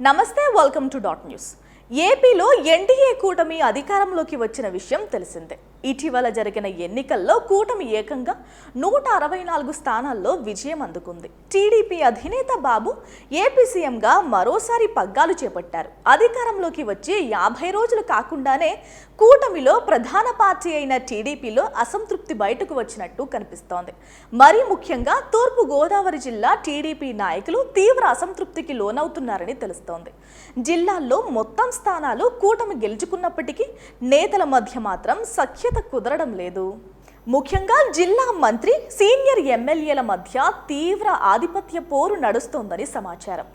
నమస్తే welcome to dot news ఏపీలో NDA కూటమి అధికారంలోకి వచ్చిన విషయం తెలిసిందే. ఇటీవల జరిగిన ఎన్నికల్లో కూటమి ఏకంగా నూట అరవై నాలుగు స్థానాల్లో విజయం అందుకుంది. టీడీపీ అధినేత బాబు ఏపీ సీఎంగా మరోసారి పగ్గాలు చేపట్టారు. అధికారంలోకి వచ్చి యాభై రోజులు కాకుండానే కూటమిలో ప్రధాన పార్టీ అయిన టీడీపీలో అసంతృప్తి బయటకు వచ్చినట్టు కనిపిస్తోంది. మరీ ముఖ్యంగా తూర్పు గోదావరి జిల్లా టీడీపీ నాయకులు తీవ్ర అసంతృప్తికి లోనవుతున్నారని తెలుస్తోంది. జిల్లాల్లో మొత్తం స్థానాలు కూటమి గెలుచుకున్నప్పటికీ నేతల మధ్య మాత్రం సఖ్య సఖ్యత కుదరడం లేదు. ముఖ్యంగా జిల్లా మంత్రి సీనియర్ ఎమ్మెల్యేల మధ్య తీవ్ర ఆధిపత్య పోరు నడుస్తోందని సమాచారం.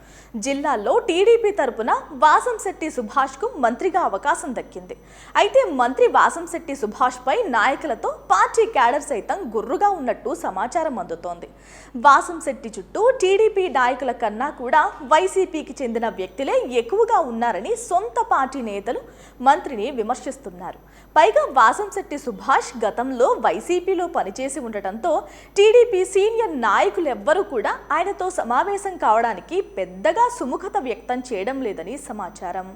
జిల్లాలో టీడీపీ తరపున వాసంశెట్టి సుభాష్కు మంత్రిగా అవకాశం దక్కింది. అయితే మంత్రి వాసంశెట్టి సుభాష్పై నాయకులతో పార్టీ క్యాడర్ సైతం గుర్రుగా ఉన్నట్టు సమాచారం అందుతోంది. వాసంశెట్టి చుట్టూ టీడీపీ నాయకుల కన్నా కూడా వైసీపీకి చెందిన వ్యక్తులే ఎక్కువగా ఉన్నారని సొంత పార్టీ నేతలు మంత్రిని విమర్శిస్తున్నారు. పైగా వాసంశెట్టి సుభాష్ గతంలో వైసీపీలో పనిచేసి ఉండటంతో టీడీపీ సీనియర్ నాయకులెవ్వరూ కూడా ఆయనతో సమావేశం కావడానికి పెద్దగా సుముఖత వ్యక్తం చేయడం లేదని సమాచారం.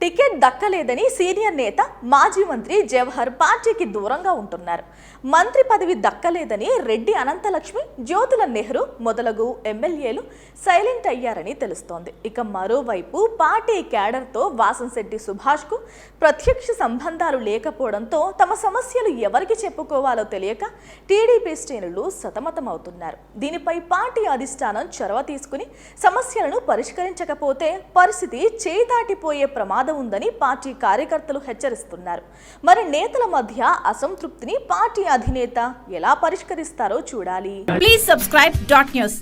టికెట్ దక్కలేదని సీనియర్ నేత మాజీ మంత్రి జవహర్ పార్టీకి దూరంగా ఉంటున్నారు. మంత్రి పదవి దక్కలేదని రెడ్డి అనంతలక్ష్మి జ్యోతుల నెహ్రూ మొదలగు ఎమ్మెల్యేలు సైలెంట్ అయ్యారని తెలుస్తోంది. ఇక మరోవైపు పార్టీ క్యాడర్తో వాసంశెట్టి సుభాష్కు ప్రత్యక్ష సంబంధాలు లేకపోవడంతో తమ సమస్యలు ఎవరికి చెప్పుకోవాలో తెలియక టీడీపీ శ్రేణులు సతమతమవుతున్నారు. దీనిపై పార్టీ అధిష్టానం చొరవ తీసుకుని సమస్యలను పరిష్కరించకపోతే పరిస్థితి చేదాటిపోయే ప్రమాదం బాధ ఉందని పార్టీ కార్యకర్తలు హెచ్చరిస్తున్నారు. మరి నేతల మధ్య అసంతృప్తిని పార్టీ అధినేత ఎలా పరిష్కరిస్తారో చూడాలి. Please subscribe dot news